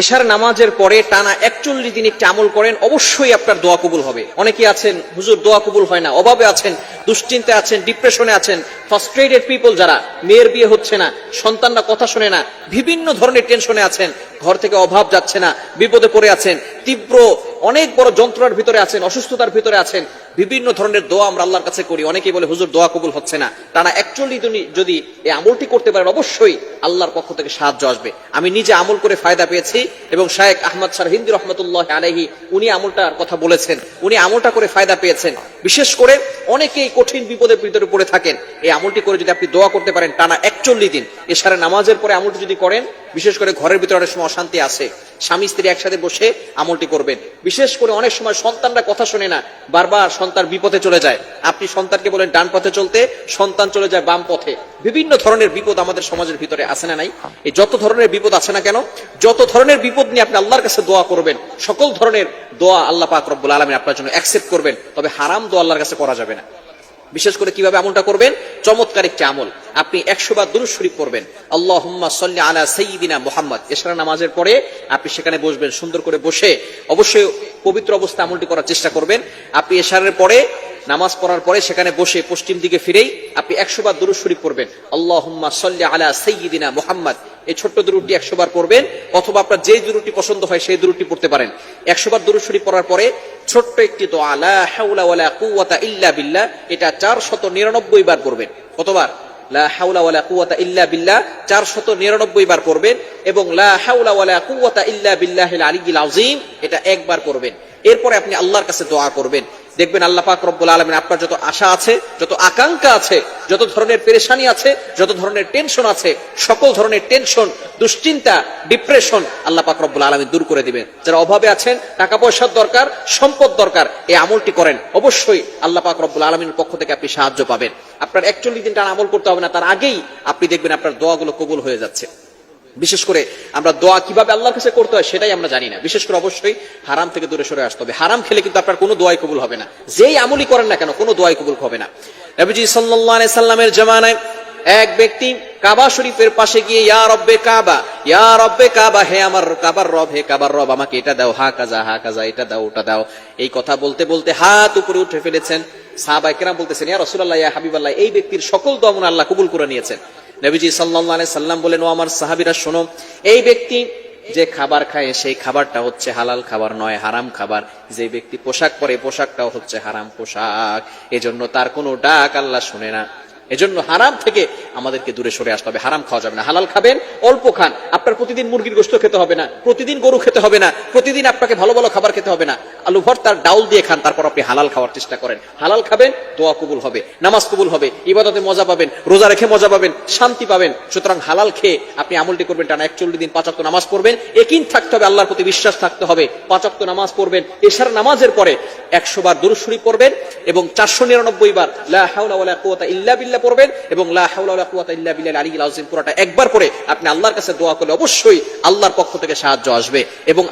এশার নামাজের পরে টানা একচল্লিশ দিন একটি আমল করেন, অবশ্যই আপনার দোয়া কবুল হবে। অনেকে আছেন, হুজুর, দোয়া কবুল হয় না, অভাবে আছেন, দুশ্চিন্তে আছেন ডিপ্রেশনে আছেন ফার্স্ট্রেটেড পিপল যারা, মেয়ের বিয়ে হচ্ছে না, সন্তানরা কথা শোনে না, বিভিন্ন ধরনের টেনশনে আছেন, ঘর থেকে অভাব যাচ্ছে না, বিপদে পড়ে আছেন, তীব্র অনেক বড় যন্ত্রণার ভিতরে আছেন, অসুস্থতার ভিতরে আছেন। বিভিন্ন ধরনের দোয়া আমরা আল্লাহর কাছে করি। অনেকেই বলে, হুজুর, দোয়া কবুল হচ্ছে না। তারা অ্যাকচুয়ালি তুমি যদি এই আমলটি করতে পারেন, অবশ্যই আল্লাহর পক্ষ থেকে সাহায্য আসবে। আমি নিজে আমল করে ফায়দা পেয়েছি এবং শায়েক আহমদ সার হিন্দি রহমতুল্লাহ আলহি উনি আমলটার কথা বলেছেন। উনি আমলটা করে ফায়দা পেয়েছেন। বিশেষ করে অনেকেই কঠিন বিপদের ভিতরে পড়ে থাকেন। এই আমলটি করে যদি আপনি দোয়া করতে পারেন টানা একচল্লিশ দিন এছাড়া নামাজের পরে আমলটি যদি করেন, বিশেষ করে ঘরের ভিতরে অনেক সময় অশান্তি আছে, স্বামী স্ত্রী একসাথে বসে আমলটি করবেন। বিশেষ করে অনেক সময় সন্তানরা কথা শোনে না, বারবার সন্তান বিপথে চলে যায়। আপনি সন্তানকে বলেন, ডান পথে চলতে। সন্তান চলে যায় বাম পথে। বিভিন্ন ধরনের বিপদ আমাদের সমাজের ভিতরে আছে না নাই? এই যত ধরনের বিপদ আছে না কেন? যত ধরনের বিপদ নিয়ে আপনি আল্লাহর কাছে দোয়া করবেন, সকল ধরনের দোয়া আল্লাহ পাক রব্বুল আলমিন আপনার জন্য অ্যাকসেপ্ট করবেন। তবে হারাম দোয়া আল্লাহর কাছে করা যাবে না। বিশেষ করে কীভাবে আমলটা করবেন? চমৎকার একটি আমল। আপনি একশো বার দুরুদ শরীফ করবেন আল্লাহ সাল্লি আলা সঈদিনা মোহাম্মদ। এশারা নামাজের পরে আপনি সেখানে বসবেন, সুন্দর করে বসে অবশ্যই পবিত্র অবস্থা আমলটি করার চেষ্টা করবেন। আপনি এশারের পরে, নামাজ পড়ার পরে সেখানে বসে পশ্চিম দিকে ফিরেই আপনি একশো বার দুরুদ শরীফ পড়বেন। আল্লাহ সাল্লি আলা সঈদিনা মোহাম্মদ। এই ছোট্ট দুরুটি একশো বার পড়বেন, অথবা আপনার যে দুরুটি পছন্দ হয় সেই দুরুটি পড়তে পারেন। একশো বার দুরুদ শরীফ পড়ার পরে ছোট্ট একটি তো আলা ইল্লা বিল্লাহ, এটা চার শত নিরানব্বই বার পড়বেন। কতবার? লা ইল্লা বিল্লাহ নিরানব্বই বার পড়বেন, এবং লা ইল্লা এটা একবার পড়বেন। এরপরে আপনি আল্লাহর কাছে দোয়া করবেন। দেখবেন আল্লাহ পাক রব্বুল আলমিন আপনার যত আশা আছে, যত আকাঙ্ক্ষা আছে, যত ধরনের পেরেশানি আছে, যত ধরনের টেনশন আছে, সকল ধরনের টেনশন দুশ্চিন্তা ডিপ্রেশন আল্লাহ পাক রব্বুল আলমিন দূর করে দিবেন। যারা অভাবে আছেন টাকা পয়সার দরকার, সম্পদ দরকার, এই আমলটি করেন, অবশ্যই আল্লাহ পাক রব্বুল আলমীর পক্ষ থেকে আপনি সাহায্য পাবেন। আপনার একচল্লিশ দিন টানা আমল করতে হবে না, তার আগেই আপনি দেখবেন আপনার দোয়াগুলো কবুল হয়ে যাচ্ছে। বিশেষ করে আমরা দোয়া কীভাবে আল্লাহর কাছে করতে হয় সেটাই আমরা জানি না। বিশেষ করে অবশ্যই হারাম থেকে দূরে সরে আসতে হবে। হারাম খেলে কিন্তু আপনার কোনো দোয়াই কবুল হবে না। যেই আমলই করেন না কেন, কোনো দোয়াই কবুল হবে না। নবীজি সাল্লাল্লাহু সাল্লামের জামানায় এক ব্যক্তি কাবা শরীফের পাশে গিয়ে, ইয়া রব্বে কাবা, ইয়া রব্বে কাবা, হে আমার কাবার রব, হে কাবার রব, আমাকে এটা দাও, হা কাজা হা কাজা, এটা দাও, ওটা দাও। এই কথা বলতে বলতে হাত উপরে উঠে ফেলেছেন সাহাবাই কেরাম বলতেছেন, ইয়া রাসূলুল্লাহ, ইয়া হাবিবাল্লাহ, এই ব্যক্তির সকল দোয়া মনে আল্লাহ কবুল করে নিয়েছেন। নবীজি সাল্লাহ সাল্লাম বলেন, ও আমার সাহাবিরা, শোনো, এই ব্যক্তি যে খাবার খায়, সেই খাবারটা হচ্ছে হালাল খাবার নয়, হারাম খাবার। যে ব্যক্তি পোশাক পরে, পোশাকটাও হচ্ছে হারাম পোশাক। এজন্য তার কোনো ডাক আল্লাহ শুনে না। এজন্য হারাম থেকে আমাদেরকে দূরে সরে আসতে হবে। হারাম খাওয়া যাবে না। হালাল খাবেন, অল্প খান। আপনার প্রতিদিন মুরগির গোস্ত খেতে হবে না, প্রতিদিন গরু খেতে হবে না, প্রতিদিন আপনাকে ভালো ভালো খাবার খেতে হবে না। আলু ভর্তার ডাউল দিয়ে খান, তারপর আপনি হালাল খাওয়ার চেষ্টা করেন। হালাল খাবেন, দোয়া কবুল হবে, নামাজ কবুল হবে, ইবাদতে মজা পাবেন, রোজা রেখে মজা পাবেন, শান্তি পাবেন। সুতরাং হালাল খেয়ে আপনি আমলটি করবেন, টানা একচল্লিশ দিন পাঁচাত্ত নামাজ পড়বেন। একিন থাকতে হবে, আল্লাহর প্রতি বিশ্বাস থাকতে হবে। পাঁচাত্ত নামাজ পড়বেন, এশার নামাজের পরে একশো বার দুরুশরী পড়বেন এবং চারশো নিরানব্বই বার লা হাওলা ওয়ালা কুওয়াতা ইল্লা বিল্লাহ পড়বেন এবং লা হাওলা ওয়ালা কুওয়াতা পুরোটা একবার পরে আপনি আল্লাহর কাছে দোয়া করলে অবশ্যই আল্লাহর পক্ষ থেকে সাহায্য আসবে এবং